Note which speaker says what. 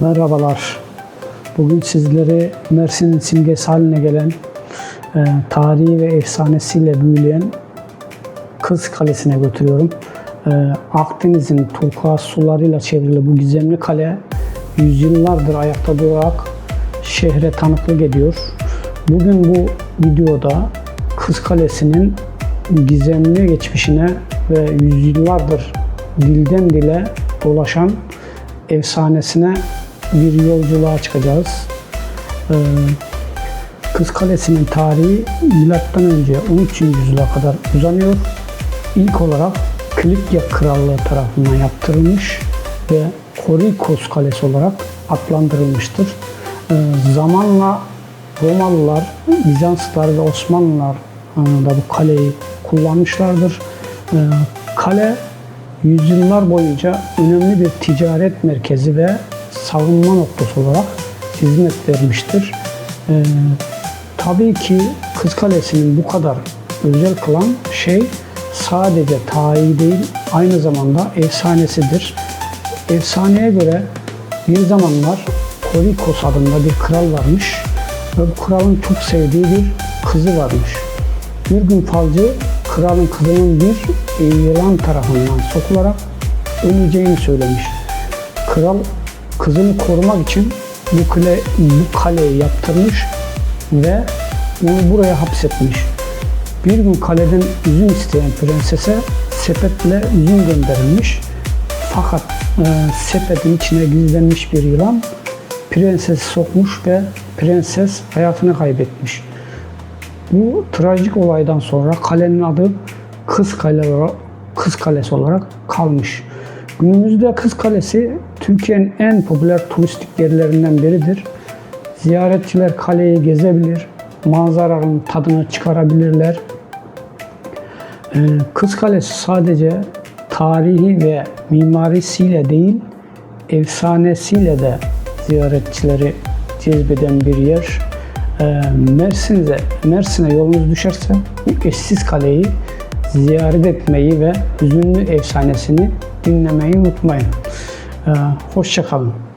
Speaker 1: Merhabalar. Bugün sizleri Mersin'in simgesi haline gelen, e, tarihi ve efsanesiyle büyüleyen Kız Kalesi'ne götürüyorum. E, Akdeniz'in turkuaz sularıyla çevrili bu gizemli kale yüzyıllardır ayakta durarak şehre tanıklık ediyor. Bugün bu videoda Kız Kalesi'nin gizemli geçmişine ve yüzyıllardır dilden dile dolaşan efsanesine bir yolculuğa çıkacağız. Ee, Kız Kalesi'nin tarihi milattan önce 13. yüzyıla kadar uzanıyor. İlk olarak Kilikya Krallığı tarafından yaptırılmış ve Korikos Kalesi olarak adlandırılmıştır. Ee, zamanla Romalılar, Bizanslılar ve Osmanlılar da bu kaleyi kullanmışlardır. Ee, kale yüzyıllar boyunca önemli bir ticaret merkezi ve savunma noktası olarak hizmet vermiştir. Ee, tabii ki Kız Kalesi'nin bu kadar özel kılan şey sadece tarihi değil aynı zamanda efsanesidir. Efsaneye göre bir zamanlar Korikos adında bir kral varmış ve bu kralın çok sevdiği bir kızı varmış. Bir gün falcı kralın kızının bir yılan tarafından sokularak öleceğini söylemiş. Kral kızını korumak için bu, kale, bu kaleyi yaptırmış ve onu buraya hapsetmiş. Bir gün kaleden üzüm isteyen prensese sepetle üzüm gönderilmiş. Fakat e, sepetin içine gizlenmiş bir yılan prensesi sokmuş ve prenses hayatını kaybetmiş. Bu trajik olaydan sonra kalenin adı Kız Kale olarak, Kız Kalesi olarak kalmış. Günümüzde Kız Kalesi Türkiye'nin en popüler turistik yerlerinden biridir. Ziyaretçiler kaleyi gezebilir, manzaranın tadını çıkarabilirler. Ee, Kız Kalesi sadece tarihi ve mimarisiyle değil, efsanesiyle de ziyaretçileri cezbeden bir yer. Ee, Mersin'de, Mersin'e yolunuz düşerse bu eşsiz kaleyi ziyaret etmeyi ve hüzünlü efsanesini dinlemeyi unutmayın. Ee, Hoşçakalın.